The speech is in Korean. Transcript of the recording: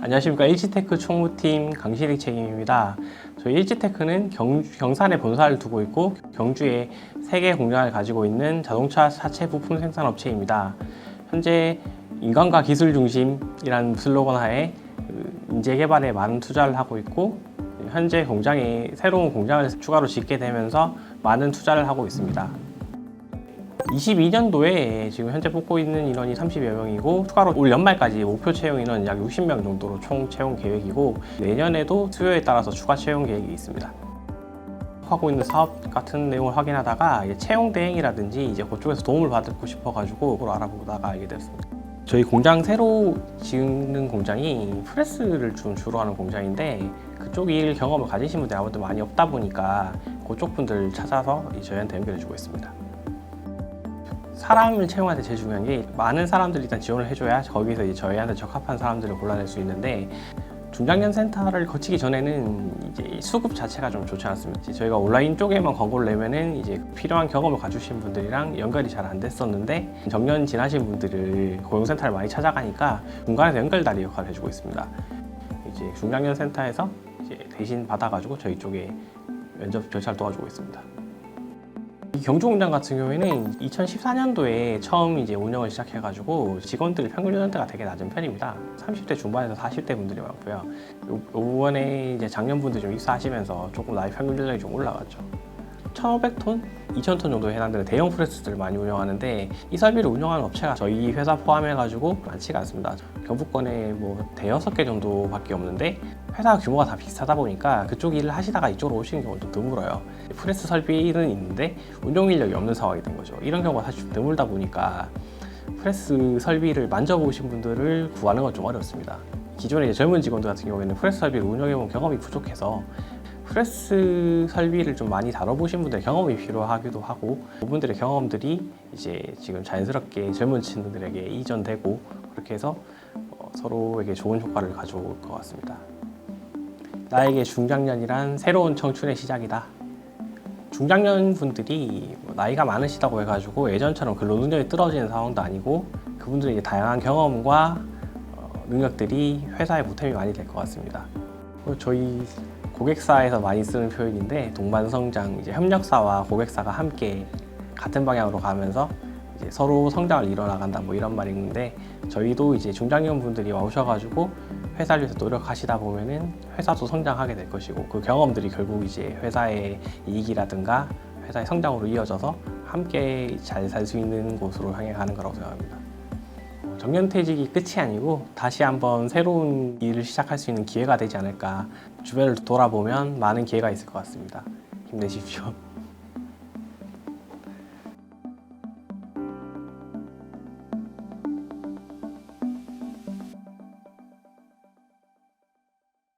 안녕하십니까 일지테크 총무팀 강신익 책임입니다. 저희 일지테크는 경, 경산에 본사를 두고 있고 경주에 세개 공장을 가지고 있는 자동차 사체 부품 생산 업체입니다. 현재 인간과 기술 중심이라는 슬로건 하에 그 인재 개발에 많은 투자를 하고 있고 현재 공장에 새로운 공장을 추가로 짓게 되면서 많은 투자를 하고 있습니다. 22년도에 지금 현재 뽑고 있는 인원이 30여 명이고 추가로 올 연말까지 목표 채용 인원 약 60명 정도로 총 채용 계획이고 내년에도 수요에 따라서 추가 채용 계획이 있습니다. 하고 있는 사업 같은 내용을 확인하다가 채용 대행이라든지 이제 그쪽에서 도움을 받고 싶어가지고 그걸 알아보다가 알게 됐습니다. 저희 공장 새로 짓는 공장이 프레스를 좀 주로 하는 공장인데 그쪽 일 경험을 가지신 분들이 아무래도 많이 없다 보니까 그쪽 분들 찾아서 저희한테 연결해 주고 있습니다. 사람을 채용할 때 제일 중요한 게 많은 사람들이 일단 지원을 해줘야 거기서 이제 저희한테 적합한 사람들을 골라낼 수 있는데 중장년 센터를 거치기 전에는 이제 수급 자체가 좀 좋지 않습니다. 저희가 온라인 쪽에만 광고를 내면은 이제 필요한 경험을 가지신 분들이랑 연결이 잘 안 됐었는데 정년 지나신 분들을 고용센터를 많이 찾아가니까 중간에서 연결다리 역할을 해주고 있습니다. 이제 중장년 센터에서 이제 대신 받아가지고 저희 쪽에 면접 절차를 도와주고 있습니다. 이 경주 공장 같은 경우에는 2014년도에 처음 이제 운영을 시작해가지고 직원들 평균 연령대가 되게 낮은 편입니다. 30대 중반에서 40대 분들이 많고요. 요- 요번에 이제 작년 분들 좀 입사하시면서 조금 나이 평균 연령이 좀 올라갔죠. 1,500톤, 2,000톤 정도 해당되는 대형 프레스들을 많이 운영하는데 이 설비를 운영하는 업체가 저희 회사 포함해가지고 많지가 않습니다. 경북권에 뭐 대여섯 개 정도밖에 없는데 회사 규모가 다 비슷하다 보니까 그쪽 일을 하시다가 이쪽으로 오시는 경우는 좀 드물어요. 프레스 설비는 있는데 운영 인력이 없는 상황이 된 거죠. 이런 경우가 사실 좀 드물다 보니까 프레스 설비를 만져보신 분들을 구하는 건 좀 어렵습니다. 이제 젊은 직원들 같은 경우에는 프레스 설비를 운영해본 경험이 부족해서 프레스 설비를 좀 많이 다뤄보신 분들의 경험이 필요하기도 하고 그분들의 경험들이 이제 지금 자연스럽게 젊은 친구들에게 이전되고 그렇게 해서 어, 서로에게 좋은 효과를 가져올 것 같습니다. 나에게 중장년이란 새로운 청춘의 시작이다. 중장년 분들이 뭐 나이가 많으시다고 해가지고 예전처럼 근로 능력이 떨어지는 상황도 아니고 그분들의 다양한 경험과 어, 능력들이 회사의 보탬이 많이 될 것 같습니다. 그리고 저희 고객사에서 많이 쓰는 표현인데 동반성장 이제 협력사와 고객사가 함께 같은 방향으로 가면서 이제 서로 성장을 이뤄나간다 뭐 이런 있는데 저희도 이제 중장년 분들이 오셔가지고 회사를 위해서 노력하시다 보면은 회사도 성장하게 될 것이고 그 경험들이 결국 이제 회사의 이익이라든가 회사의 성장으로 이어져서 함께 잘 살 수 있는 곳으로 향해 가는 거라고 생각합니다. 어, 정년퇴직이 끝이 아니고 다시 한번 새로운 일을 시작할 수 있는 기회가 되지 않을까 주변을 돌아보면 많은 기회가 있을 것 같습니다. 힘내십시오.